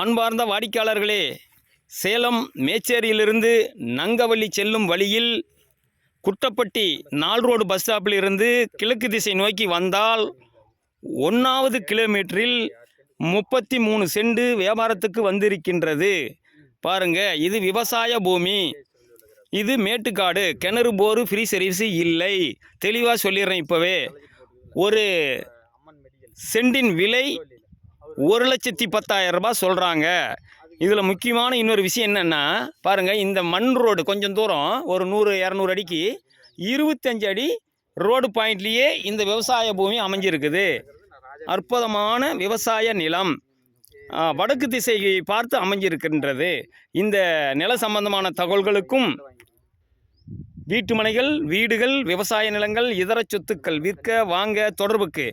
அன்பார்ந்த வாடிக்கையாளர்களே சேலம் மேச்சேரியிலிருந்து நங்கவள்ளி செல்லும் வழியில் குட்டப்பட்டி நால் ரோடு பஸ் ஸ்டாப்பில் இருந்து கிழக்கு திசை நோக்கி வந்தால் ஒன்றாவது கிலோமீட்டரில் முப்பத்தி மூணு செண்டு வியாபாரத்துக்கு வந்திருக்கின்றது. பாருங்க இது விவசாய பூமி. இது மேட்டுக்காடு கிணறு போரு ஃப்ரீ சர்வீஸ் இல்லை. தெளிவாக சொல்லிடுறேன் இப்போவே. ஒரு சென்டின் விலை ஒரு லட்சத்தி பத்தாயிரம் ரூபாய் சொல்கிறாங்க இதில் முக்கியமான இன்னொரு விஷயம் என்னென்னா பாருங்கள் இந்த மண் ரோடு கொஞ்சம் தூரம் ஒரு நூறு இரநூறு அடிக்கு இருபத்தஞ்சு அடி ரோடு பாயிண்ட்லேயே இந்த விவசாய பூமி அமைஞ்சிருக்குது. அற்புதமான விவசாய நிலம். வடக்கு திசையை பார்த்து அமைஞ்சிருக்கின்றது. இந்த நில சம்பந்தமான தகவல்களுக்கும் வீட்டுமனைகள் வீடுகள் விவசாய நிலங்கள் இதர சொத்துக்கள் விற்க வாங்க தொடர்புக்கு